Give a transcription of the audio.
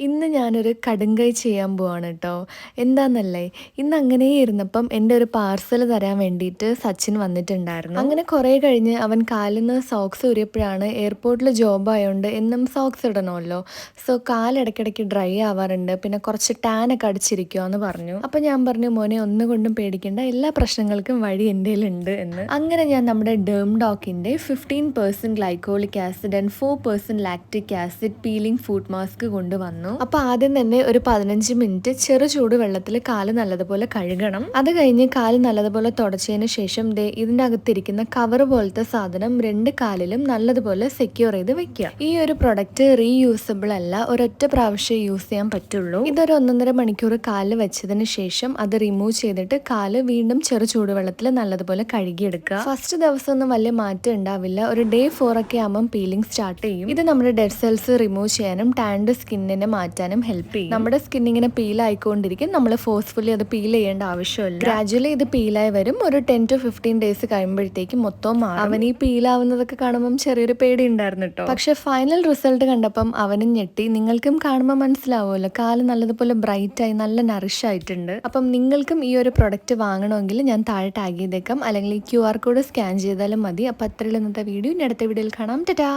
ഇന്ന് ഞാനൊരു കടുങ്കൈ ചെയ്യാൻ പോവാണ് കേട്ടോ എന്താന്നല്ലേ ഇന്ന് അങ്ങനെ ഇരുന്നപ്പം എന്റെ ഒരു പാർസൽ തരാൻ വേണ്ടിയിട്ട് സച്ചിൻ വന്നിട്ടുണ്ടായിരുന്നു. അങ്ങനെ കുറേ കഴിഞ്ഞ് അവൻ കാലിൽ നിന്ന് സോക്സ് ഊരിയപ്പോഴാണ് എയർപോർട്ടിൽ ജോബ് ആയതുകൊണ്ട് എന്നും സോക്സ് ഇടണമല്ലോ. സോ കാലിടയ്ക്കിടയ്ക്ക് ഡ്രൈ ആവാറുണ്ട്. പിന്നെ കുറച്ച് ടാൻ ടാനൊക്കെ അടിച്ചിരിക്കുമെന്ന് പറഞ്ഞു. അപ്പം ഞാൻ പറഞ്ഞു മോനെ ഒന്നുകൊണ്ടും പേടിക്കേണ്ട. എല്ലാ പ്രശ്നങ്ങൾക്കും വഴി എന്റെ ഉണ്ട് എന്ന്. അങ്ങനെ ഞാൻ നമ്മുടെ Dame ഡോക്കിന്റെ fifteen percent glycolic acid and four percent lactic acid peeling food mask കൊണ്ടുവന്നു അപ്പോൾ ആദ്യം തന്നെ ഒരു പതിനഞ്ച് മിനിറ്റ് ചെറു ചൂട് വെള്ളത്തിൽ കാൽ നല്ലതുപോലെ കഴുകണം. അത് കഴിഞ്ഞ് കാൽ നല്ലതുപോലെ തുടച്ചതിന് ശേഷം ദേ ഇതിന്റെ അകത്തിരിക്കുന്ന കവർ പോലത്തെ സാധനം രണ്ട് കാലിലും നല്ലതുപോലെ സെക്യൂർ ചെയ്ത് വെക്കുക. ഈ ഒരു പ്രൊഡക്റ്റ് റീയൂസബിൾ അല്ല ഒരൊറ്റ പ്രാവശ്യം യൂസ് ചെയ്യാൻ പറ്റുള്ളൂ. ഇതൊരു ഒന്നൊന്നര മണിക്കൂർ കാൽ വെച്ചതിന് ശേഷം അത് റിമൂവ് ചെയ്തിട്ട് കാൽ വീണ്ടും ചെറു ചൂടുവെള്ളത്തിൽ നല്ലതുപോലെ കഴുകിയെടുക്കുക. ഫസ്റ്റ് ദിവസം ഒന്നും വലിയ മാറ്റം ഉണ്ടാവില്ല. ഒരു ഡേ ഫോർ ഒക്കെ ആകുമ്പം പീലിംഗ് സ്റ്റാർട്ട് ചെയ്യും. ഇത് നമ്മുടെ ഡെഡ് സെൽസ് റിമൂവ് ചെയ്യാനും ടാൻഡ് സ്കിന്നിനെ മാറ്റാനും ഹെൽപ്പ് ചെയ്യും. നമ്മുടെ സ്കിൻ ഇങ്ങനെ പീൽ ആയിക്കൊണ്ടിരിക്കും നമ്മൾ ഫോഴ്സ്ഫുള്ളി അത് പീൽ ചെയ്യേണ്ട ആവശ്യമില്ല. ഗ്രാജുവലി ഇത് പീലായി വരും. ഒരു ടെൻ ടു ഫിഫ്റ്റീൻ ഡേയ്സ് കഴിയുമ്പോഴത്തേക്കും മൊത്തം മാറും. അവൻ ഈ പീലാവുന്നതൊക്കെ കാണുമ്പം ചെറിയൊരു പേടി ഉണ്ടായിരുന്നു കേട്ടോ പക്ഷെ ഫൈനൽ റിസൾട്ട് കണ്ടപ്പം അവനും ഞെട്ടി. നിങ്ങൾക്കും കാണുമ്പോൾ മനസ്സിലാവുമല്ലോ. കാൽ നല്ലതുപോലെ ബ്രൈറ്റ് ആയി നല്ല നറിഷ് ആയിട്ടുണ്ട്. അപ്പം നിങ്ങൾക്കും ഈ ഒരു പ്രൊഡക്റ്റ് വാങ്ങണമെങ്കിൽ ഞാൻ താഴെ ടാഗ് ചെയ്തേക്കാം. അല്ലെങ്കിൽ ഈ ക്യു ആർ കോഡ് സ്കാൻ ചെയ്താലും മതി. അപ്പം അത്രയുള്ള ഇന്നത്തെ വീഡിയോ ഇനി അടുത്ത വീഡിയോയിൽ കാണാം. ടാ